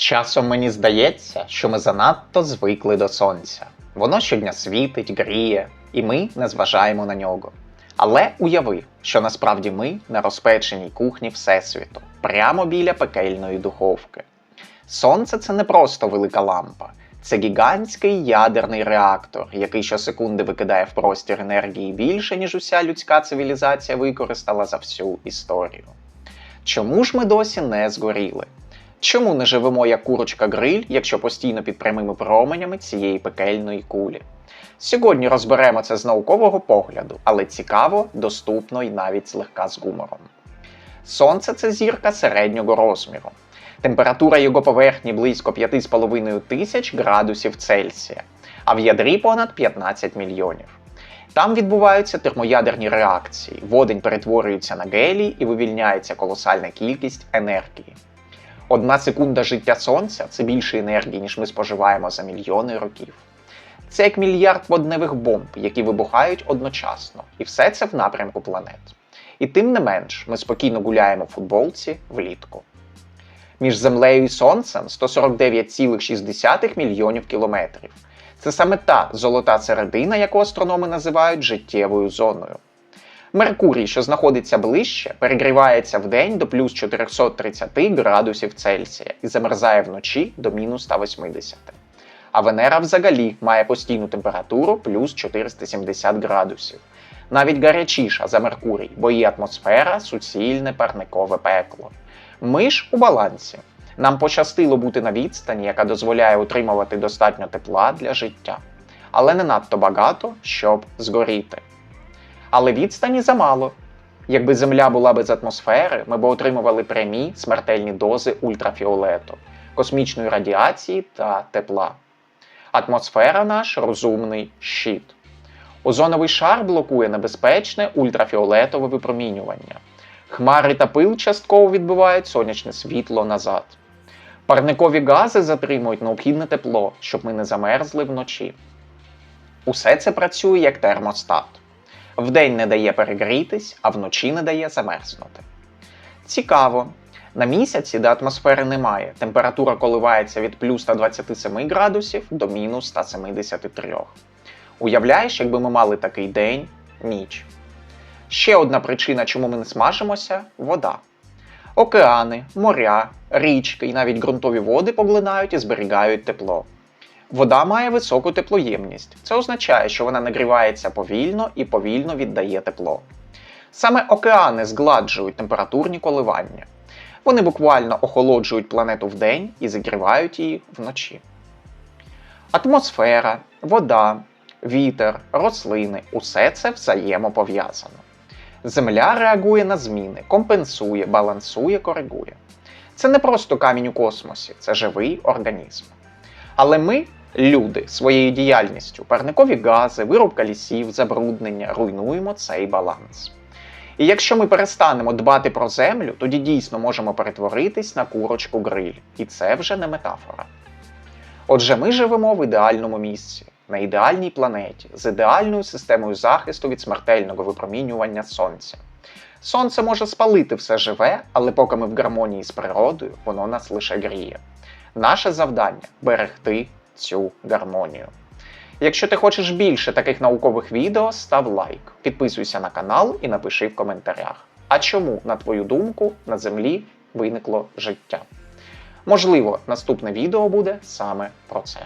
Часом мені здається, що ми занадто звикли до сонця. Воно щодня світить, гріє, і ми не зважаємо на нього. Але уяви, що насправді ми на розпеченій кухні Всесвіту, прямо біля пекельної духовки. Сонце це не просто велика лампа, це гігантський ядерний реактор, який щосекунди викидає в простір енергії більше, ніж уся людська цивілізація використала за всю історію. Чому ж ми досі не згоріли? Чому не живемо як курочка гриль, якщо постійно під прямими променями цієї пекельної кулі? Сьогодні розберемо це з наукового погляду, але цікаво, доступно і навіть злегка з гумором. Сонце це зірка середнього розміру. Температура його поверхні близько 5,5 тисяч градусів Цельсія, а в ядрі понад 15 мільйонів. Там відбуваються термоядерні реакції, водень перетворюється на гелій і вивільняється колосальна кількість енергії. Одна секунда життя сонця це більше енергії, ніж ми споживаємо за мільйони років. Це як мільярд водневих бомб, які вибухають одночасно, і все це в напрямку планет. І тим не менш, ми спокійно гуляємо в футболці влітку. Між Землею і Сонцем 149,6 мільйонів кілометрів. Це саме та золота середина, яку астрономи називають життєвою зоною. Меркурій, що знаходиться ближче, перегрівається в день до плюс 430 градусів Цельсія і замерзає вночі до мінус 180. А Венера взагалі має постійну температуру плюс 470 градусів. Навіть гарячіша за Меркурій, бо її атмосфера суцільне парникове пекло. Ми ж у балансі. Нам пощастило бути на відстані, яка дозволяє утримувати достатньо тепла для життя, але не надто багато, щоб згоріти. Але відстані замало. Якби Земля була без атмосфери, ми б отримували прямі смертельні дози ультрафіолету, космічної радіації та тепла. Атмосфера наш розумний щит. Озоновий шар блокує небезпечне ультрафіолетове випромінювання. Хмари та пил частково відбивають сонячне світло назад. Парникові гази затримують необхідне тепло, щоб ми не замерзли вночі. Усе це працює як термостат. Вдень не дає перегрітись, а вночі не дає замерзнути. Цікаво. На місяці, де атмосфери немає, температура коливається від плюс 127 градусів до мінус 173. Уявляєш, якби ми мали такий день, ніч. Ще одна причина, чому ми не смажимося вода. Океани, моря, річки і навіть ґрунтові води поглинають і зберігають тепло. Вода має високу теплоємність. Це означає, що вона нагрівається повільно і повільно віддає тепло. Саме океани згладжують температурні коливання. Вони буквально охолоджують планету вдень і зігрівають її вночі. Атмосфера, вода, вітер, рослини усе це взаємопов'язано. Земля реагує на зміни, компенсує, балансує, коригує. Це не просто камінь у космосі, це живий організм. Але ми, люди, своєю діяльністю, парникові гази, вирубка лісів, забруднення, руйнуємо цей баланс. І якщо ми перестанемо дбати про землю, тоді дійсно можемо перетворитись на курочку гриль. І це вже не метафора. Отже, ми живемо в ідеальному місці, на ідеальній планеті, з ідеальною системою захисту від смертельного випромінювання сонця. Сонце може спалити все живе, але поки ми в гармонії з природою, воно нас лише гріє. Наше завдання берегти цю гармонію. Якщо ти хочеш більше таких наукових відео, став лайк, підписуйся на канал і напиши в коментарях. А чому, на твою думку, на землі виникло життя? Можливо, наступне відео буде саме про це.